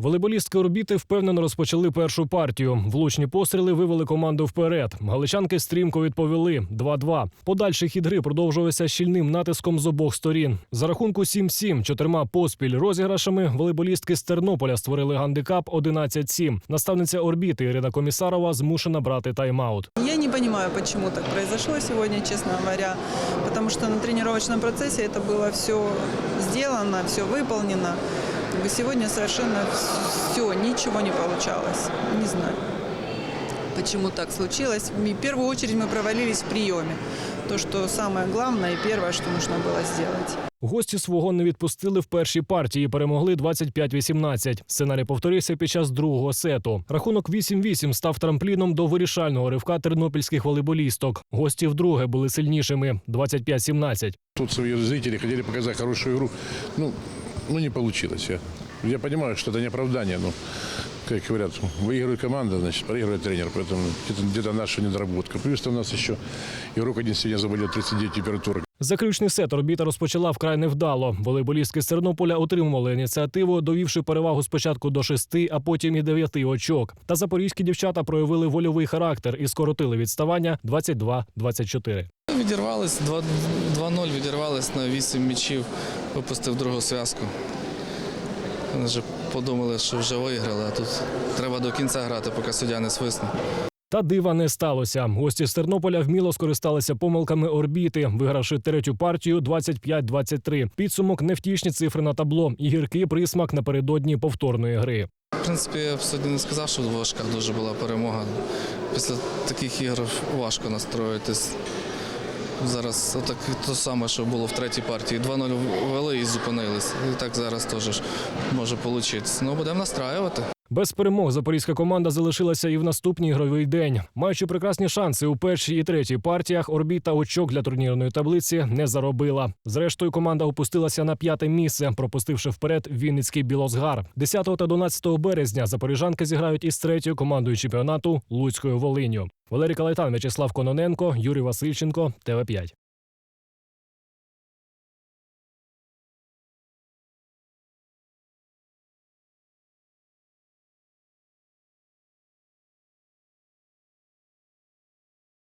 Волейболістки орбіти впевнено розпочали першу партію. Влучні постріли вивели команду вперед. Галичанки стрімко відповіли 2-2. Подальший хід гри продовжувався щільним натиском з обох сторін. За рахунку 7-7 чотирма поспіль розіграшами волейболістки з Тернополя створили гандикап 11-7. Наставниця орбіти Ірина Комісарова змушена брати тайм-аут. Я не понимаю, почему так произошло сегодня, честно говоря, потому что на тренировочном процессе это было все сделано, все выполнено. Как бы Сегодня совершенно все, ничего не получалось. Не знаю, почему так случилось. И В первую очередь мы провалились в приеме. То, что самое главное и первое, что нужно было сделать. Гості свого не відпустили в першій партії. Перемогли 25-18. Сценарій повторився під час другого сету. Рахунок 8-8 став трампліном до вирішального ривка тернопільських волейболісток. Гості вдруге були сильнішими 25-17. Тут свои зрители хотели показать хорошую игру. Ну, ну не получилось. Я, я понимаю, что это не оправдание, но, как говорят, выигрывает команда, значит, проигрывает тренер. Поэтому где-то, где-то наша недоработка. Плюс у нас еще игрок один сегодня заболел 39 температура. Заключний сет орбіта розпочала вкрай невдало. Волейболістки з Тернополя отримували ініціативу, довівши перевагу спочатку до шести, а потім і дев'яти очок. Та запорізькі дівчата проявили вольовий характер і скоротили відставання 22-24. Відірвались 2 2-0, відірвались на 8 м'ячів, випустив другу зв'язку. Вони вже подумали, що вже виграли, а тут треба до кінця грати, поки суддя не свисне. Та дива не сталося. Гості з Тернополя вміло скористалися помилками орбіти, вигравши третю партію 25-23. Підсумок невтішні цифри на табло і гіркий присмак напередодні повторної гри. В принципі, я б сьогодні не сказав, що важка дуже була перемога. Після таких ігор важко настроїтись. Зараз так те саме, що було в третій партії. 2-0 ввели і зупинились. І так зараз теж може вийти. Ну, будемо настраювати. Без перемог запорізька команда залишилася і в наступній ігровий день. Маючи прекрасні шанси у першій і третій партіях, орбіта очок для турнірної таблиці не заробила. Зрештою, команда опустилася на п'яте місце, пропустивши вперед Вінницький Білосгар. 10 та 12 березня запоріжанки зіграють із третьою командою чемпіонату Луцькою Волиню. Валерій Калайтан, В'ячеслав Кононенко, Юрій Васильченко, ТВ 5